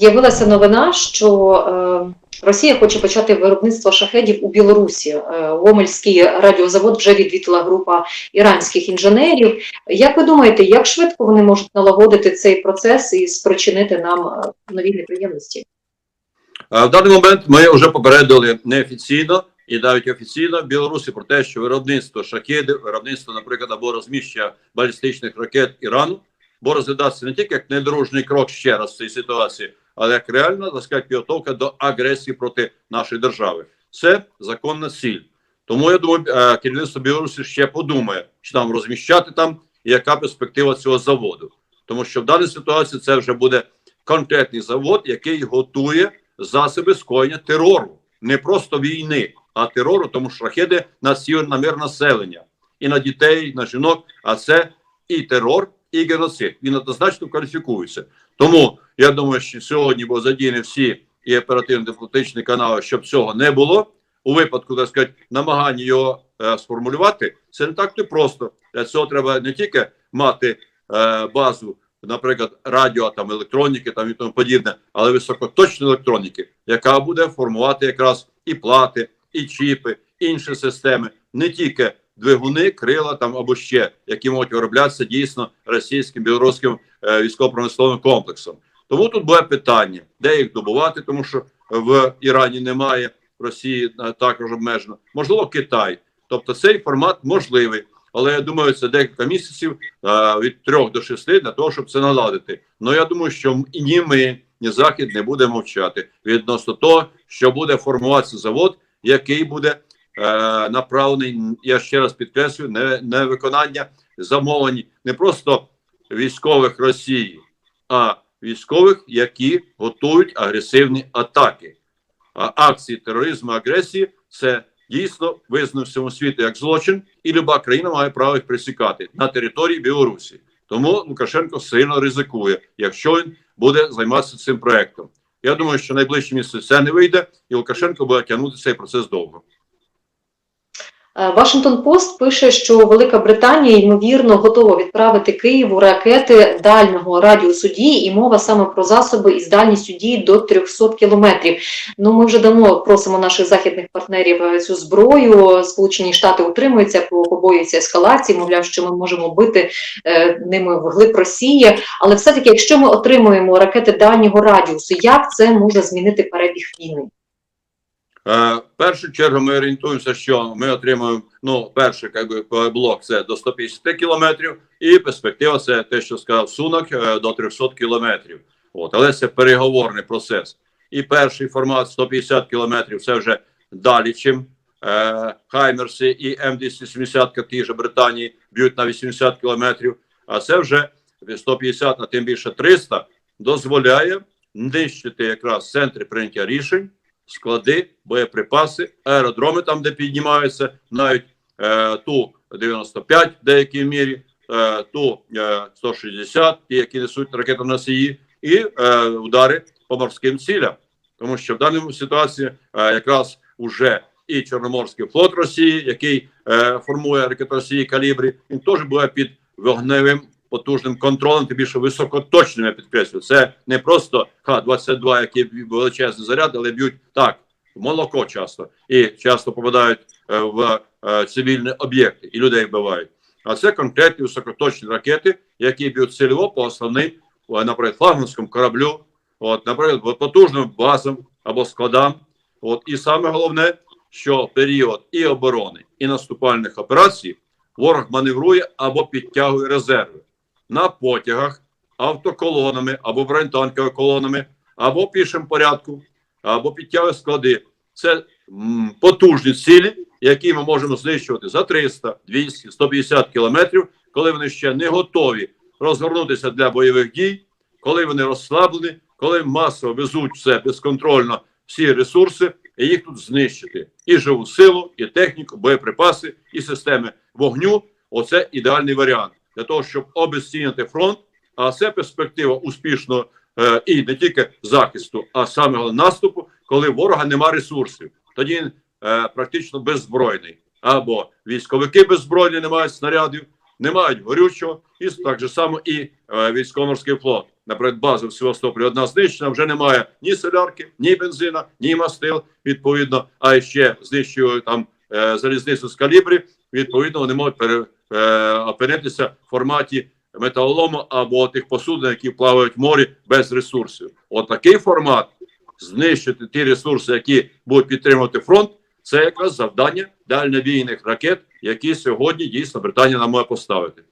З'явилася новина, що е, Росія хоче почати виробництво шахедів у Білорусі. Е, Гомельський радіозавод вже відвідала група іранських інженерів. Як ви думаєте, як швидко вони можуть налагодити цей процес і спричинити нам е, нові неприємності? В даний момент ми вже попередили неофіційно і навіть офіційно Білорусі про те, що виробництво шахедів, виробництво, наприклад, або розміщення балістичних ракет Ірану, бо розглядається не тільки як недорожний крок ще раз в цій ситуації, але як реальна так сказати, підготовка до агресії проти нашої держави. Це законна ціль. Тому я думаю, е, керівництво Білорусі ще подумає, чи там розміщати там і яка перспектива цього заводу. Тому що в даній ситуації це вже буде конкретний завод, який готує засоби скоєння терору, не просто війни, а терору, тому що ракети на мир населення і на дітей, на жінок. А це і терор, і геноцид. Він однозначно кваліфікується. Тому я думаю, що сьогодні були задіяні всі і оперативно-дипломатичні канали, щоб цього не було. У випадку, так сказати, намагання його е, сформулювати, це не так то просто. Для цього треба не тільки мати е, базу, наприклад, радіо, там електроніки, там і тому подібне, але високоточної електроніки, яка буде формувати якраз і плати, і чіпи, інші системи, не тільки двигуни, крила там або ще, які можуть вироблятися дійсно російським білоруським е, військово-промисловим комплексом. Тому тут буде питання, де їх добувати, тому що в Ірані немає, в Росії е, також обмежено. Можливо, Китай. Тобто цей формат можливий. Але я думаю, це декілька місяців е, від трьох до шести для того, щоб це наладити. Ну я думаю, що і ні ми, ні захід не буде мовчати відносно того, що буде формуватися завод, який буде направлений. Я ще раз підкреслюю, не, не виконання замовлень не просто військових Росії, а військових, які готують агресивні атаки. А акції тероризму, агресії це дійсно визнано всьому світу як злочин, і люба країна має право їх присікати на території Білорусі. Тому Лукашенко сильно ризикує, якщо він буде займатися цим проектом. Я думаю, що найближчі місяці це не вийде, і Лукашенко буде тягнути цей процес довго. Е, Вашингтон Пост пише, що Велика Британія ймовірно готова відправити Києву ракети дальнього радіусу дії, і мова саме про засоби із дальністю дії до 300 кілометрів. Ну ми вже давно просимо наших західних партнерів е, цю зброю. Сполучені Штати утримуються, бо побоюються ескалації. Мовляв, що ми можемо бити е, ними вглиб Росії. Але все-таки, якщо ми отримуємо ракети дальнього радіусу, як це може змінити перебіг війни? Е, в першу чергу ми орієнтуємося, що ми отримуємо ну, перший як би, блок це до 150 кілометрів, і перспектива це те, що сказав Сунок, е, до 300 кілометрів. От, але це переговорний процес. І перший формат 150 кілометрів це вже далі, чим е, Хаймерси і М270 ті ж Британії б'ють на 80 кілометрів. А це вже 150, а тим більше 300 дозволяє нищити якраз центри прийняття рішень склади, боєприпаси, аеродроми там, де піднімаються, навіть е, ту 95 в деякій мірі, е, ту е, 160, ті, які несуть ракетоносії, і е, удари по морським цілям. Тому що в даному ситуації е, якраз уже і Чорноморський флот Росії, який е, формує ракетоносії калібрі, він теж буде під вогневим потужним контролем, тим більше високоточним, я підкреслюю. Це не просто Х-22, які величезні заряди, але б'ють так, молоко часто і часто попадають е, в е, цивільні об'єкти і людей вбивають. А це конкретні високоточні ракети, які б'ють цільово по основним, е, наприклад, флагманському кораблю, от, наприклад, потужним базам або складам. От, і саме головне, що період і оборони, і наступальних операцій ворог маневрує або підтягує резерви на потягах, автоколонами або бронетанковими колонами, або в пішому порядку, або підтягує склади. Це потужні цілі, які ми можемо знищувати за 300, 200, 150 кілометрів, коли вони ще не готові розгорнутися для бойових дій, коли вони розслаблені, коли масово везуть все безконтрольно, всі ресурси, і їх тут знищити. І живу силу, і техніку, боєприпаси, і системи вогню. Оце ідеальний варіант для того, щоб обезцінити фронт. А це перспектива успішного е, і не тільки захисту, а саме наступу, коли ворога нема ресурсів. Тоді він е, практично беззбройний. Або військовики беззбройні, не мають снарядів, не мають горючого, і так же само і е, військово-морський флот наприклад, база в Севастополі одна знищена, вже немає ні солярки, ні бензина, ні мастил, відповідно, а ще знищують там е, залізницю з калібрів, відповідно, вони можуть пере, опинитися в форматі металолому або тих посудин, які плавають в морі без ресурсів. От формат знищити ті ресурси, які будуть підтримувати фронт, це якраз завдання дальнобійних ракет, які сьогодні дійсно Британія нам має поставити.